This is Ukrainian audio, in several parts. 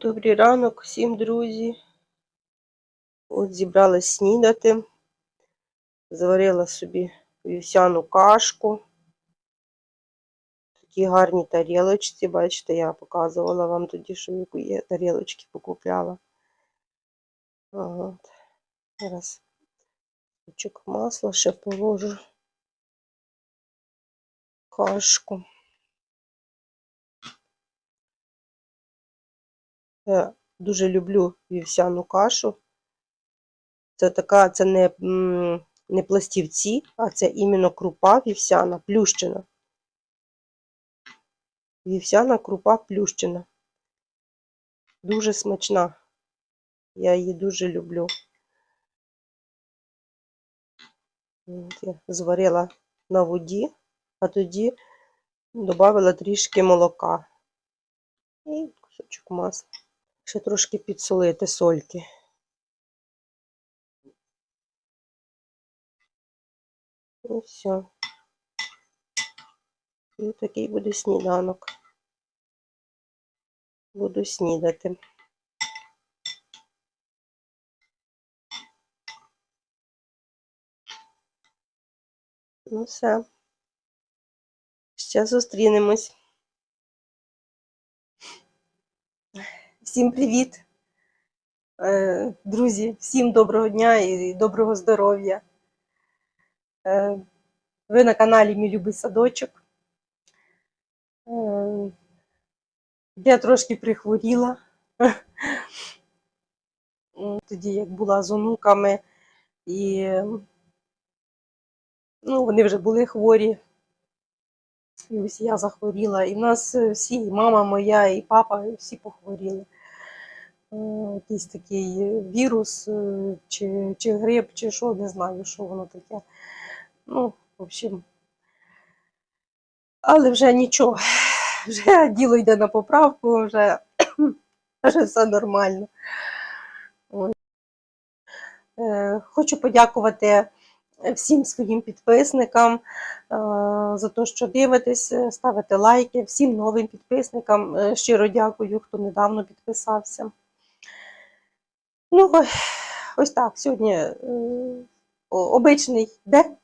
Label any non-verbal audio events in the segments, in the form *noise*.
Добрий ранок всім, друзі. От зібралась снідати. Заварила собі вівсяну кашку. Такі гарні тарілочці, бачите, я показувала вам тоді, що яку я тарілочки покупляла. От. Зараз кучок масла ще положу. Кашку. Я дуже люблю вівсяну кашу. Це така, це не, не пластівці, а це іменно крупа вівсяна, плющена. Вівсяна крупа плющена. Дуже смачна. Я її дуже люблю. Я зварила на воді, а тоді додала трішки молока і кусочок масла. Ще трошки підсолити сольки. І все. І такий буде сніданок. Буду снідати. Ну все. Ще зустрінемось. Всім привіт, Е, друзі, всім доброго дня і доброго здоров'я. Е, Ви на каналі Мій Любий Садочок. Е, Я трошки прихворіла. *laughs* Тоді, як була з онуками, і ну, вони вже були хворі. І ось я захворіла. І в нас всі, і мама моя, і папа, всі похворіли. Е, Якийсь такий вірус, е, чи, чи грип, чи що, не знаю, що воно таке. Ну, в общем. Але вже нічого. *laughs* Вже діло йде на поправку, вже, *clears throat* вже все нормально. Е, Хочу подякувати всім своїм підписникам за те, що дивитесь, ставите лайки, всім новим підписникам. Щиро дякую, хто недавно підписався. Ну, ось так, сьогодні е, обичний день.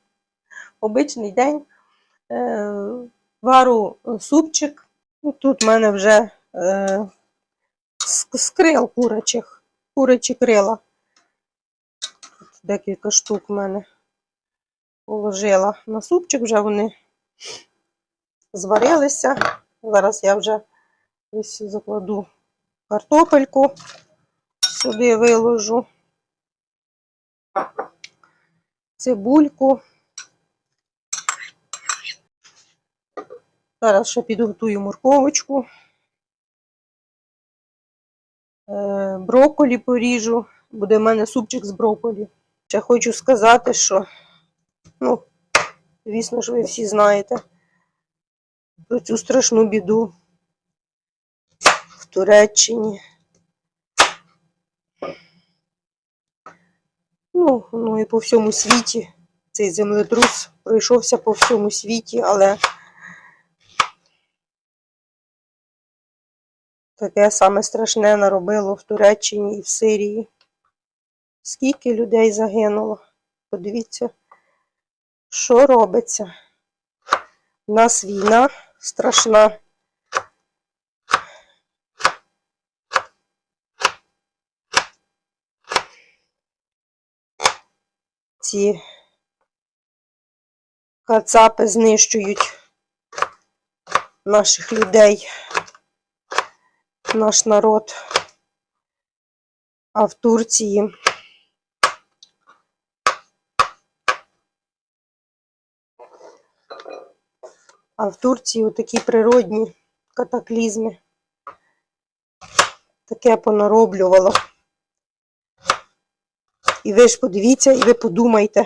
Обичний день. Е, Вару е, супчик. Ну, Тут в мене вже е, з, крил курячих, курячі крила. Декілька штук в мене положила на супчик, вже вони зварилися. Зараз я вже ось закладу картопельку, сюди виложу цибульку. Зараз ще підготую морковочку. Е, Брокколі поріжу. Буде в мене супчик з брокколі. Ще хочу сказати, що, ну, звісно ж, ви всі знаєте про цю страшну біду в Туреччині. Ну, ну і по всьому світі. Цей землетрус пройшовся по всьому світі, але таке саме страшне наробило в Туреччині і в Сирії. Скільки людей загинуло? Подивіться, що робиться. У нас війна страшна. Ці кацапи знищують наших людей, наш народ. А в Турції А в Турції такі природні катаклізми. Таке понароблювало. І ви ж подивіться, і ви подумайте,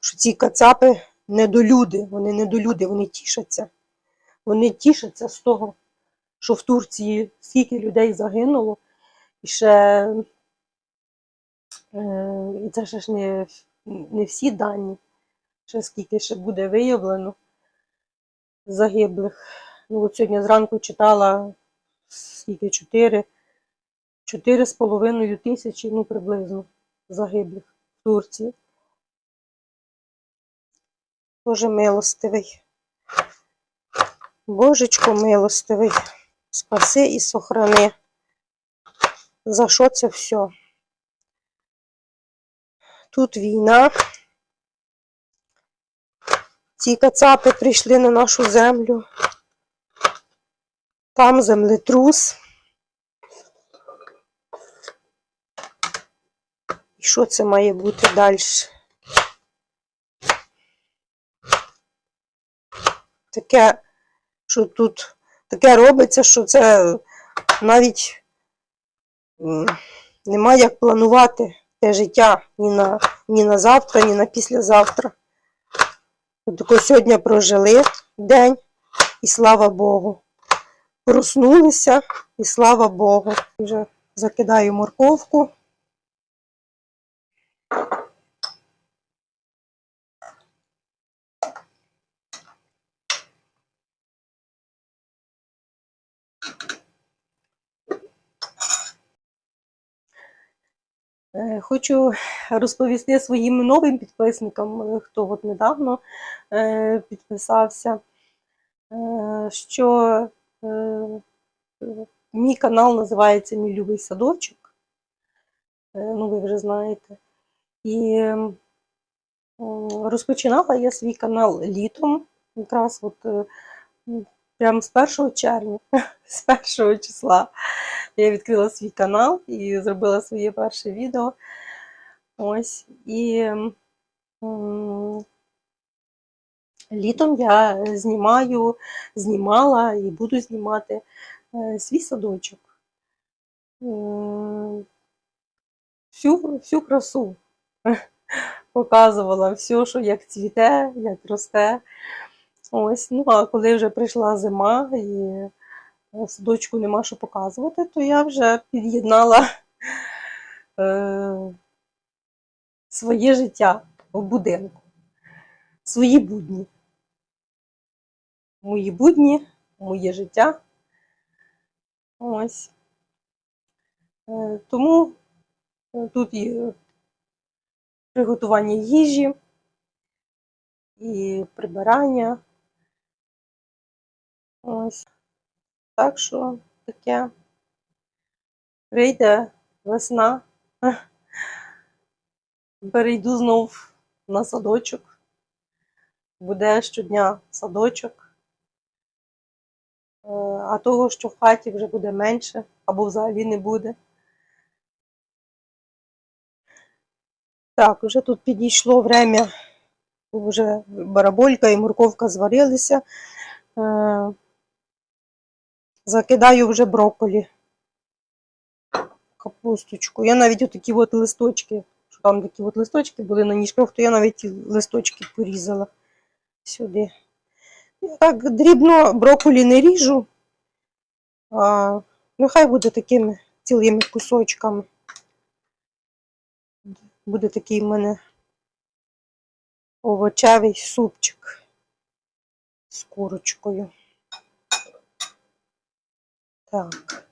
що ці кацапи недолюди, вони недолюди, вони тішаться. Вони тішаться з того, що в Турції скільки людей загинуло, і ще е, і це ще ж не, не всі дані, ще скільки ще буде виявлено загиблих. Ну, от сьогодні зранку читала скільки чотири 4,5 тисячі, ну приблизно, загиблих в Турції. Боже милостивий. Божечко милостивий, спаси і сохрани. За що це все? Тут війна. Ці кацапи прийшли на нашу землю. Там землетрус. І що це має бути далі? Таке, що тут таке робиться, що це навіть немає як планувати те життя ні на, ні на завтра, ні на післязавтра. Тако сьогодні прожили день, і слава Богу. Проснулися, і слава Богу. Вже закидаю морковку. Е, Хочу розповісти своїм новим підписникам, е, хто от недавно е, підписався, що мій канал називається Мій любий садочок. Ну, ви вже знаєте. І розпочинала я свій канал літом, якраз от е, прямо з 1 червня, *laughs* з 1 числа. Я відкрила свій канал і зробила своє перше відео. Ось. І літом я знімаю, знімала і буду знімати е, свій садочок. Всю, всю красу *laughs* показувала, все, що як цвіте, як росте. Ось. Ну, а коли вже прийшла зима і в садочку нема що показувати, то я вже під'єднала е, своє життя в будинку, свої будні. Мої будні, моє життя. Ось. Е, тому е, тут і приготування їжі, і прибирання. Ось. Так що таке прийде весна. *laughs* Перейду знов на садочок. Буде щодня садочок. Е, А того, що в хаті вже буде менше, або взагалі не буде. Так, вже тут підійшло время, вже бараболька і морковка зварилися. Е, Закидаю вже брокколі, капусточку. Я навіть отакі от листочки, що там такі от листочки були на ніжках, то я навіть ті листочки порізала сюди. Я так дрібно брокколі не ріжу, а нехай буде такими цілими кусочками. Буде такий в мене овочевий супчик з курочкою. Так.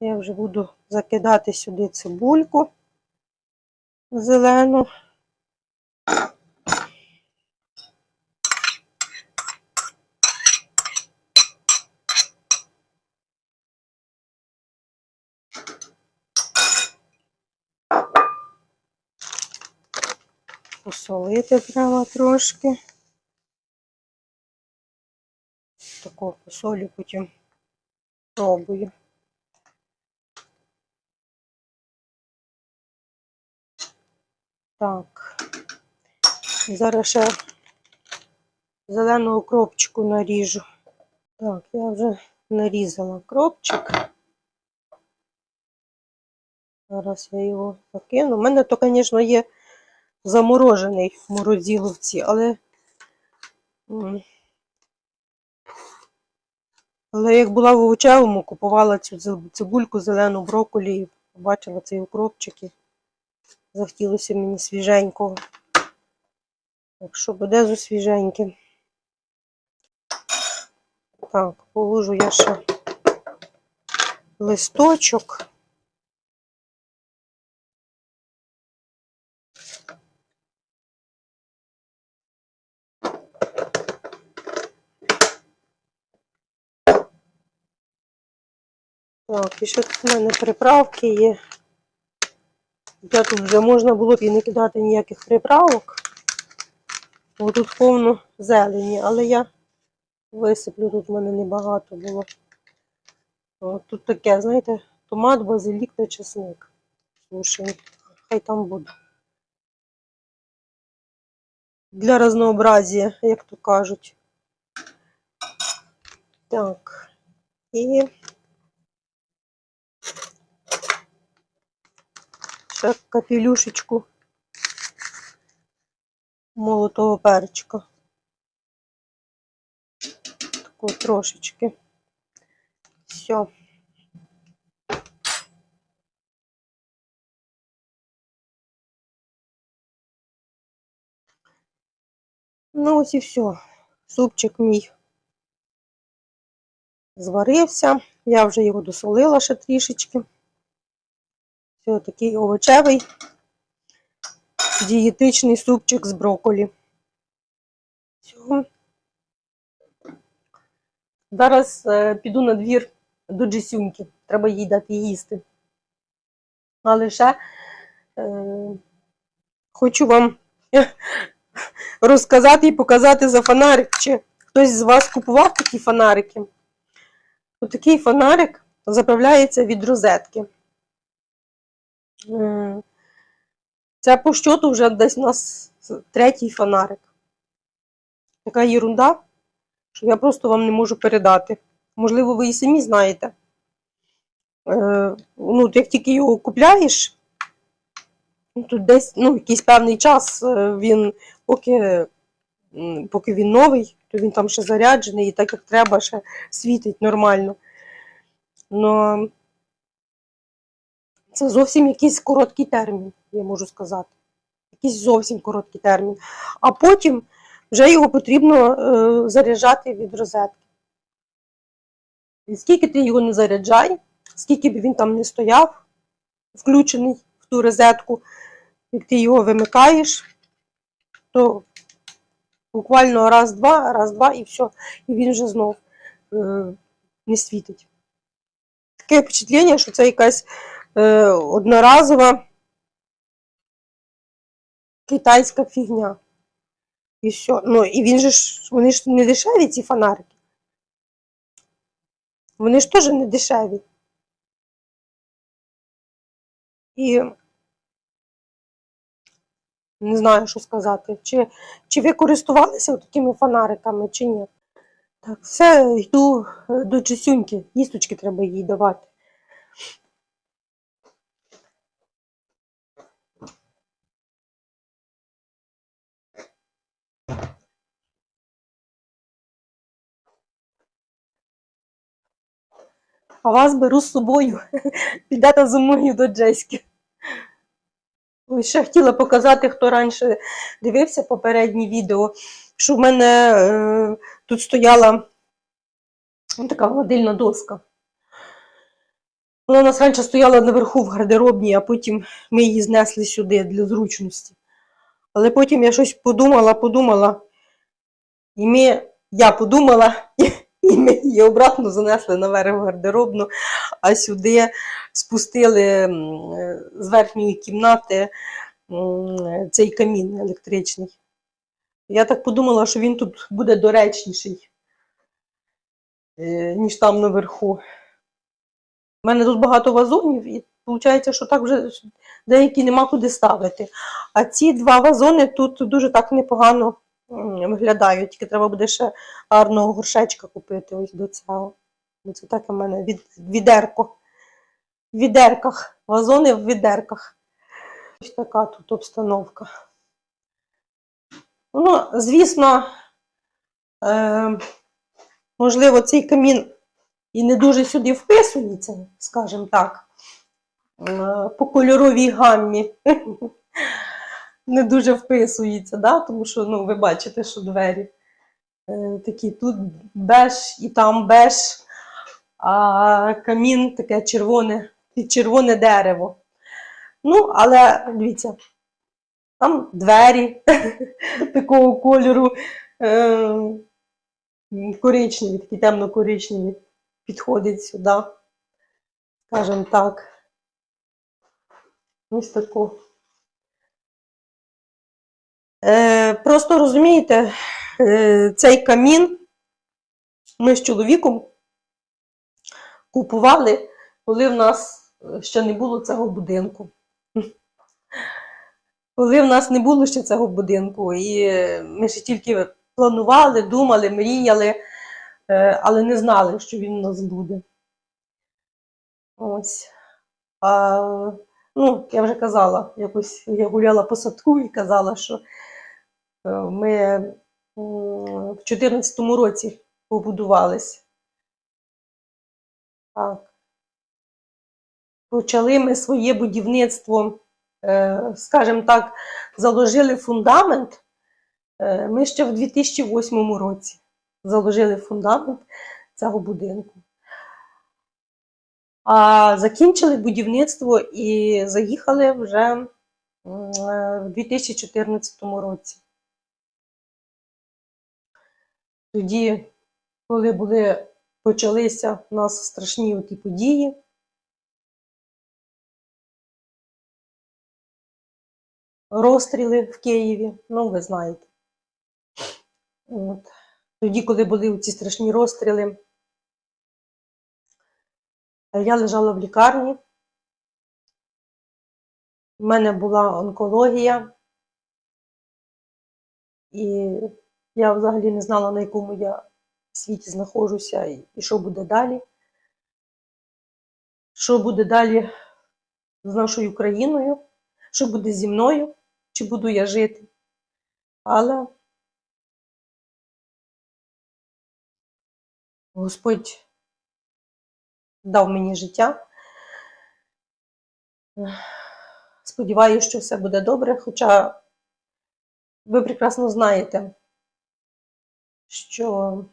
Я вже буду закидати сюди цибульку зелену. Посолити треба трошки. Таку посолю потім пробую. Так. Зараз ще зелену кропчику наріжу. Так, я вже нарізала кропчик. Зараз я його закину. У мене то, звісно, є заморожений в морозиловці, але. Але як була в овочевому, купувала цю цибульку, зелену брокколі, побачила укропчик і захотілося мені свіженького. Так що буде зо свіженьким. Так, положу я ще листочок. Так, і ще тут в мене приправки є. Я тут вже можна було б і не кидати ніяких приправок. Бо тут повно зелені, але я висиплю, тут в мене небагато було. О, тут таке, знаєте, томат, базилік та чесник. Слушай, хай там буде. Для разнообразія, як то кажуть. Так. І ще капелюшечку молотого перчика. Таку трошечки. Все. Ну, ось і все. Супчик мій зварився. Я вже його досолила ще трішечки. Все, такий овочевий, дієтичний супчик з брокколі. Все. Зараз е, піду на двір до Джесюньки. Треба їй дати їсти. Але ще е, хочу вам *laughs* розказати і показати за фонарик. Чи хтось з вас купував такі фонарики? Отакий фонарик заправляється від розетки. Це по щоту вже десь у нас третій фонарик. Така єрунда, що я просто вам не можу передати. Можливо, ви і самі знаєте. Е, Ну, як тільки його купляєш, ну, тут десь ну, якийсь певний час е, він, поки, поки він новий, то він там ще заряджений і так як треба, ще світить нормально. Но це зовсім якийсь короткий термін, я можу сказати. Якийсь зовсім короткий термін. А потім вже його потрібно е, заряджати від розетки. І скільки ти його не заряджай, скільки б він там не стояв, включений в ту розетку, як ти його вимикаєш, то буквально раз-два, раз-два і все, і він вже знов е, не світить. Таке впечатлення, що це якась одноразова китайська фігня. І все. Ну, і він же ж, вони ж не дешеві, ці фонарики. Вони ж теж не дешеві. І не знаю, що сказати. Чи, чи ви користувалися такими фонариками, чи ні. Так, все, йду е, до Джесюньки. Їсточки треба їй давати. А вас беру з собою. *laughs* Підете зі мною до Джеськи. Ой, ще хотіла показати, хто раніше дивився попереднє відео, що в мене е, тут стояла така гладильна доска. Вона у нас раніше стояла наверху в гардеробній, а потім ми її знесли сюди для зручності. Але потім я щось подумала, подумала, і ми, я подумала, і *laughs* ми її обратно занесли наверх в гардеробну, а сюди спустили з верхньої кімнати цей камін електричний. Я так подумала, що він тут буде доречніший, е, ніж там наверху. У мене тут багато вазонів, і виходить, що так вже деякі нема куди ставити. А ці два вазони тут дуже так непогано виглядають. Тільки треба буде ще гарного горшечка купити ось до цього. Це таке в мене від, відерко. В відерках. Вазони в відерках. Ось така тут обстановка. Ну, звісно, е, можливо, цей камін і не дуже сюди вписується, скажімо так, е, по кольоровій гаммі. *laughs* Не дуже вписується, да? тому що ну, ви бачите, що двері е, такі тут беж і там беж, а камін таке червоне, червоне дерево. Ну, але дивіться, там двері *laughs* такого кольору е, коричневі, такі темно-коричневі, підходять сюди. скажімо так. Ось таку. Е, просто розумієте, е, цей камін ми з чоловіком купували, коли в нас ще не було цього будинку. Коли в нас не було ще цього будинку, і ми ще тільки планували, думали, мріяли, е, але не знали, що він у нас буде. Ось. А, ну, я вже казала, якось я гуляла по садку і казала, що ми в 2014 році побудувались. Так. Почали ми своє будівництво, е, скажімо так, заложили фундамент. е, Ми ще в 2008 році заложили фундамент цього будинку. А закінчили будівництво і заїхали вже е, в 2014 році. Тоді, коли були, почалися у нас страшні ті події, розстріли в Києві, ну ви знаєте. От. Тоді, коли були ці страшні розстріли, я лежала в лікарні. У мене була онкологія, і я взагалі не знала, на якому я світі знаходжуся і, і що буде далі. Що буде далі з нашою країною, що буде зі мною, чи буду я жити. Але Господь дав мені життя. Сподіваюся, що все буде добре, хоча ви прекрасно знаєте, що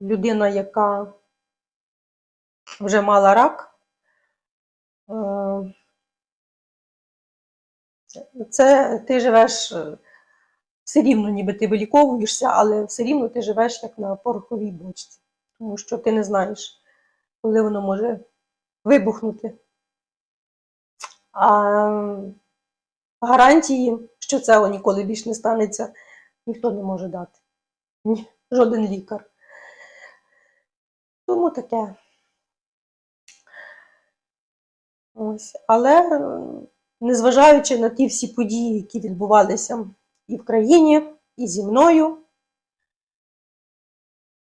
людина, яка вже мала рак, е, це ти живеш е, все рівно, ніби ти виліковуєшся, але все рівно ти живеш як на пороховій бочці, тому що ти не знаєш, коли воно може вибухнути. А гарантії, що цього ніколи більш не станеться, ніхто не може дати. Ні, жоден лікар. Тому таке. Ось. Але незважаючи на ті всі події, які відбувалися і в країні, і зі мною,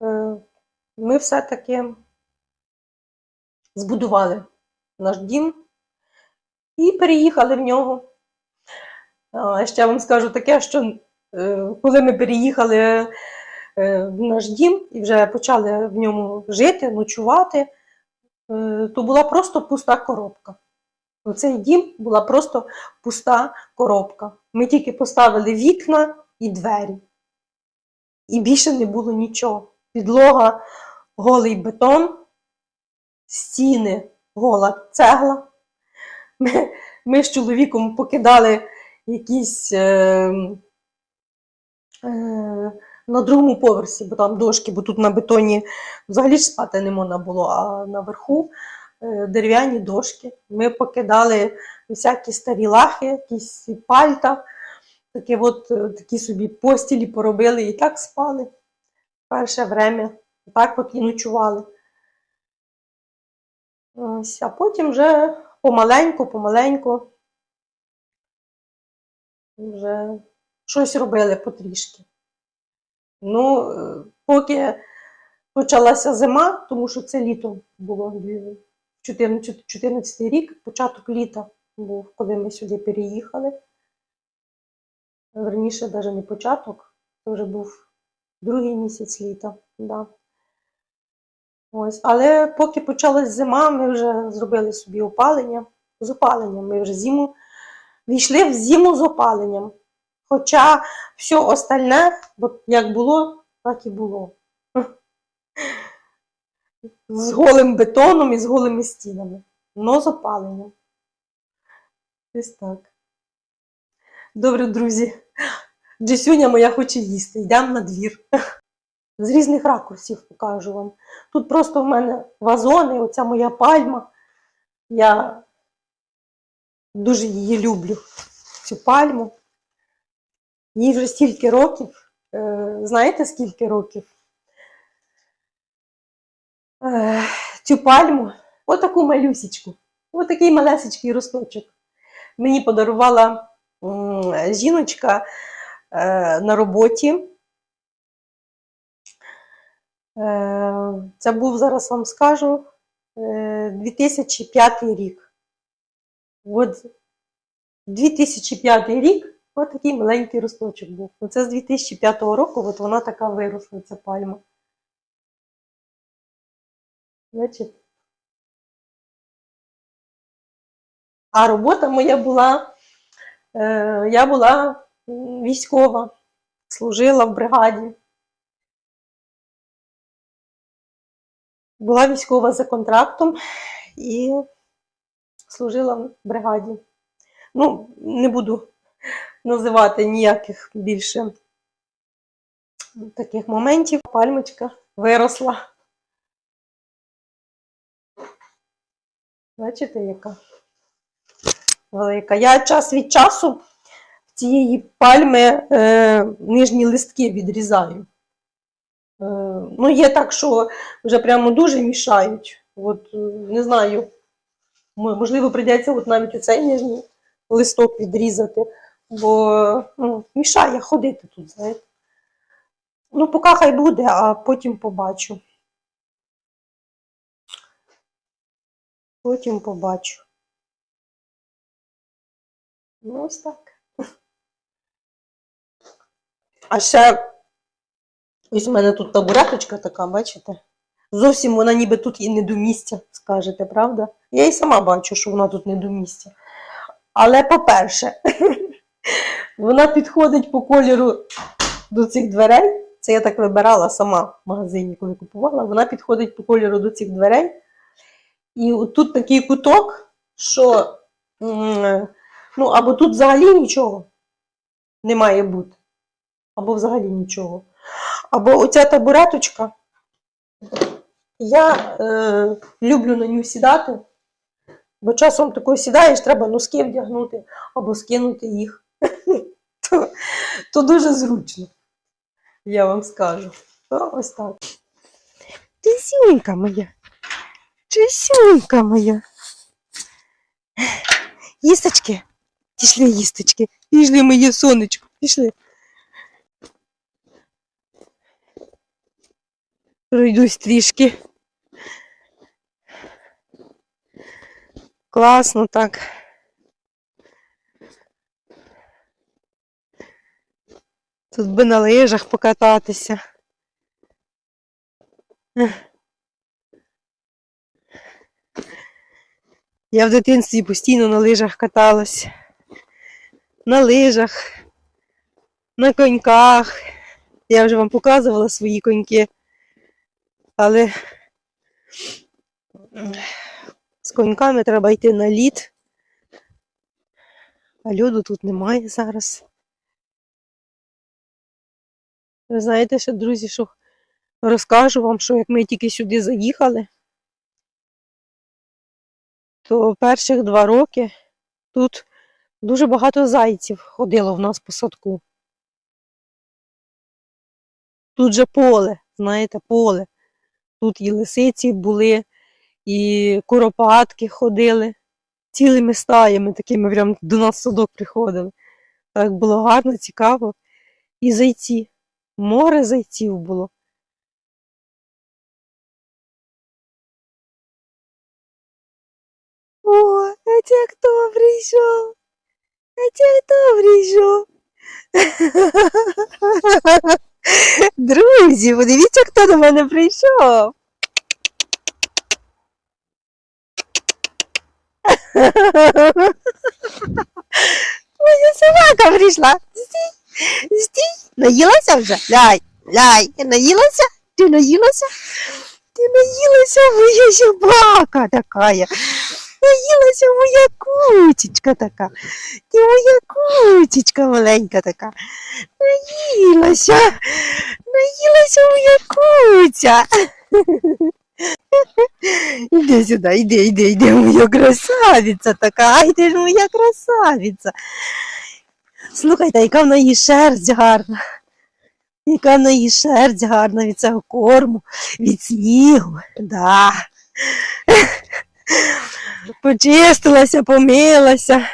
е, ми все-таки збудували наш дім і переїхали в нього. Ще вам скажу таке, що коли ми переїхали е, в наш дім і вже почали в ньому жити, ночувати, е, то була просто пуста коробка. Цей дім була просто пуста коробка. Ми тільки поставили вікна і двері. І більше не було нічого. Підлога, голий бетон, стіни, гола цегла. Ми, ми з чоловіком покидали якісь е, е, на другому поверсі, бо там дошки, бо тут на бетоні взагалі ж спати не можна було, а наверху е, дерев'яні дошки. Ми покидали всякі старі лахи, якісь пальта, такі, от, е, такі собі постілі поробили і так спали перше время. Так от і ночували. Ось, а потім вже помаленьку, помаленьку вже щось робили потрішки. Ну, е, поки почалася зима, тому що це літо було 2014 рік, початок літа був, коли ми сюди переїхали. Верніше, навіть не початок, це вже був другий місяць літа. Да. Ось. Але поки почалась зима, ми вже зробили собі опалення. З опаленням ми вже зиму війшли в зиму з опаленням. Хоча все остальне, як було, так і було. *laughs* З голим бетоном і з голими стінами. Но з опаленням. Ось так. Добре, друзі. Джесюня моя хоче їсти. Йдемо на двір. з різних ракурсів покажу вам. Тут просто в мене вазони, оця моя пальма. Я дуже її люблю, цю пальму. Їй вже стільки років. Е, Знаєте, скільки років? Е, Цю пальму, отаку малюсічку, отакий малесечкий росточок. Мені подарувала жіночка е, на роботі. Це був, зараз вам скажу, е, 2005 рік. От 2005 рік от такий маленький росточок був. Оце з 2005 року от вона така виросла, ця пальма. Бачите? А робота моя була, е, я була військова, служила в бригаді. Була військова за контрактом і служила в бригаді. Ну, не буду називати ніяких більше таких моментів. Пальмочка виросла. Бачите, яка велика. Я час від часу цієї пальми е, нижні листки відрізаю. Е, ну, є так, що вже прямо дуже мішають. От, е, не знаю, можливо, прийдеться от навіть оцей нижній листок відрізати, бо ну, мішає ходити тут, знаєте. Ну, поки хай буде, а потім побачу. Потім побачу. Ну, ось так. А ще ось у мене тут табуреточка така, бачите? Зовсім вона ніби тут і не до місця, скажете, правда? Я і сама бачу, що вона тут не до місця. Але, по-перше, *laughs* вона підходить по кольору до цих дверей. Це я так вибирала сама в магазині, коли купувала. Вона підходить по кольору до цих дверей. І тут такий куток, що ну, або тут взагалі нічого не має бути, або взагалі нічого. Або оця табуреточка. Я е, люблю на нього сідати, бо часом такою сідаєш, треба носки вдягнути або скинути їх. То, дуже зручно, я вам скажу. То ось так. Тисюнька моя. Чисюнька моя. Їсточки. Пішли, їсточки. Пішли, моє сонечко. Пішли. Пройдусь трішки. Класно так. Тут би на лижах покататися. Я в дитинстві постійно на лижах каталась. На лижах, на коньках. Я вже вам показувала свої коньки. Але з коньками треба йти на лід. А льоду тут немає зараз. Ви знаєте, що, друзі, що розкажу вам, що як ми тільки сюди заїхали, то перших два роки тут дуже багато зайців ходило в нас по садку. Тут же поле, знаєте, поле. Тут і лисиці були, і куропатки ходили цілими стаями, такими прям до нас в садок приходили. Так було гарно, цікаво. І зайці. Море зайців було. О, а це хто прийшов? А це хто прийшов? Друзі, подивіться, хто до мене прийшов. *laughs* Моя собака прийшла. Стій, стій. Наїлася вже? Ляй, ляй, наїлася? Ти наїлася? Ти наїлася, моя собака такая. наїлася моя кучечка така. Ти моя кучечка маленька така. Наїлася, наїлася моя куця. Іди сюди, іди, іди, іди, моя красавиця така, ай ти ж моя красавиця. Слухайте, яка в неї шерсть гарна. Яка в неї шерсть гарна від цього корму, від снігу. Да. Почистилася, помилася.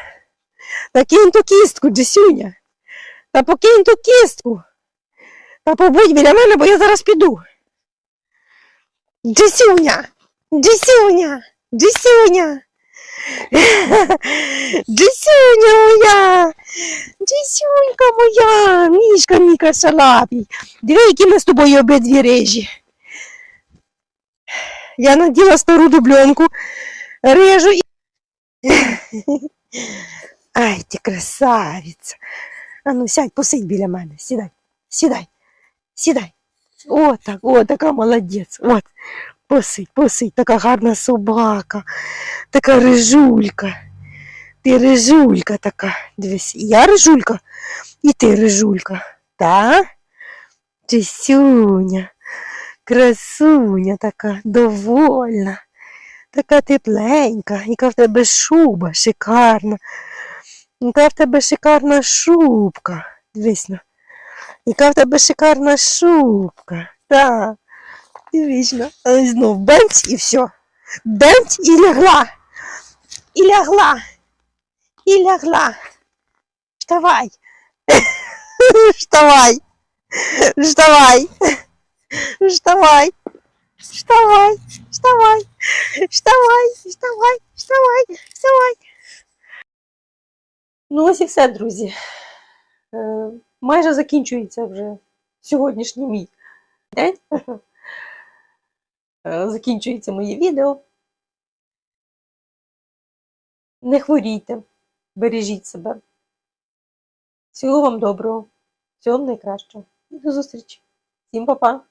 Та кинь ту кістку, Джесюня. Та покинь ту кістку. Та побудь біля мене, бо я зараз піду. Джесюня! Джесюня! Джесюня! Джесюня моя! Джесюнька моя! Мішка мій кашалапій! Диви, які ми з тобою обидві рижі. Я наділа стару дубльонку, режу і. Ай, ти красавиця. А ну сядь, посидь біля мене. Сідай, сідай, сідай. О, так, о, така молодець. От, Посидь, посидь, така гарна собака, така рижулька. Ти рижулька така. Дивись, я рижулька, і ти рижулька. Та? Чисюня, красуня така, довольна, така тепленька, яка в тебе шуба шикарна. Яка в тебе шикарна шубка. Дивись. Яка в тебе шикарна шубка. Так. Дивись на. А ось знов бенць і все. Бенць і лягла. І лягла. І лягла. Вставай. *laughs* Вставай. Вставай. Вставай. Вставай. Вставай. Вставай. Вставай. Вставай. Вставай. Ну, ось і все, друзі. Е, майже закінчується вже сьогоднішній мій день. *laughs* Е, закінчується моє відео. Не хворійте, бережіть себе. Всього вам доброго, всього найкращого. І до зустрічі. Всім па-па!